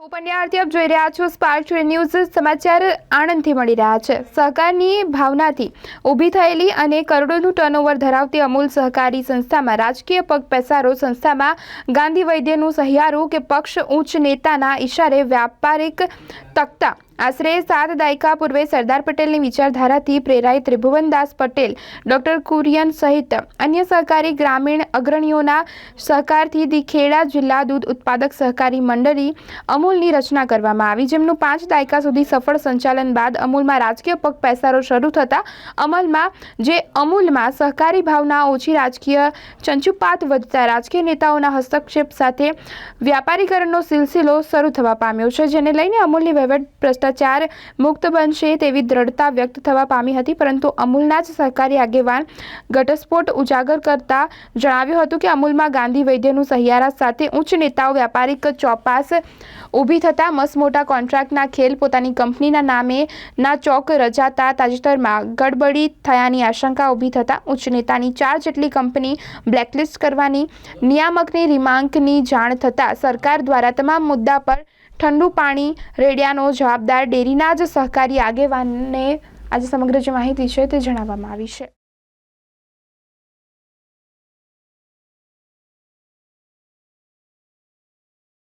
હું આપ જોઈ રહ્યા છો સ્પાર્ક ન્યૂઝ સમાચાર આણંદથી મળી રહ્યા છે. સહકારની ભાવનાથી ઊભી થયેલી અને કરોડોનું ટર્નઓવર ધરાવતી અમૂલ સહકારી સંસ્થામાં, રાજકીય પગ પેસારો સંસ્થામાં ગાંધી વૈદ્યનું સહિયારું કે પક્ષ ઉચ્ચ નેતાના ઇશારે વ્યાપારિક તકતા. આશરે સાત દાયકા પૂર્વે સરદાર પટેલની વિચારધારાથી પ્રેરાય ત્રિભુવનદાસ પટેલ, ડોક્ટર કુરિયન સહિત અન્ય સહકારી ગ્રામીણ અગ્રણીઓના સહકારથી દિખેડા જિલ્લા દૂધ ઉત્પાદક સહકારી મંડળી અમૂલની રચના કરવામાં આવી, જેમનું પાંચ દાયકા સુધી સફળ સંચાલન બાદ અમૂલમાં રાજકીય પગ પેસારો શરૂ થતાં અમલમાં, જે અમૂલમાં સહકારી ભાવના ઓછી રાજકીય ચંચુપાત વધતા રાજકીય નેતાઓના હસ્તક્ષેપ સાથે વ્યાપારીકરણનો સિલસિલો શરૂ થવા પામ્યો છે, જેને લઈને અમૂલની વહીવટ ભ્રષ્ટાચાર મુક્ત બનશે તેવી દ્રઢતા વ્યક્ત થવા પામી હતી, પરંતુ અમૂલના જ સહકારી આગેવાન ઘટસ્ફોટ ઉજાગર કરતા જણાવ્યું હતું કે અમૂલમાં ગાંધી વૈદ્યનું સહિયારા સાથે ઉચ્ચ નેતાઓ, વ્યાપારિક ચોપાસ ઊભી થતાં મસમોટા કોન્ટ્રાક્ટના ખેલ પોતાની કંપનીના નામે ના ચોક રજાતા તાજેતરમાં ગડબડી થયાની આશંકા ઊભી થતાં ઉચ્ચ નેતાની ચાર જેટલી કંપની બ્લેકલિસ્ટ કરવાની નિયામકની રિમાર્કની જાણ થતાં સરકાર દ્વારા તમામ મુદ્દા પર ઠંડુ પાણી, રેડિયાનો જવાબદાર ડેરીના જ સહકારી આગેવાનને આજે સમગ્ર જે માહિતી છે તે જણાવવામાં આવી છે.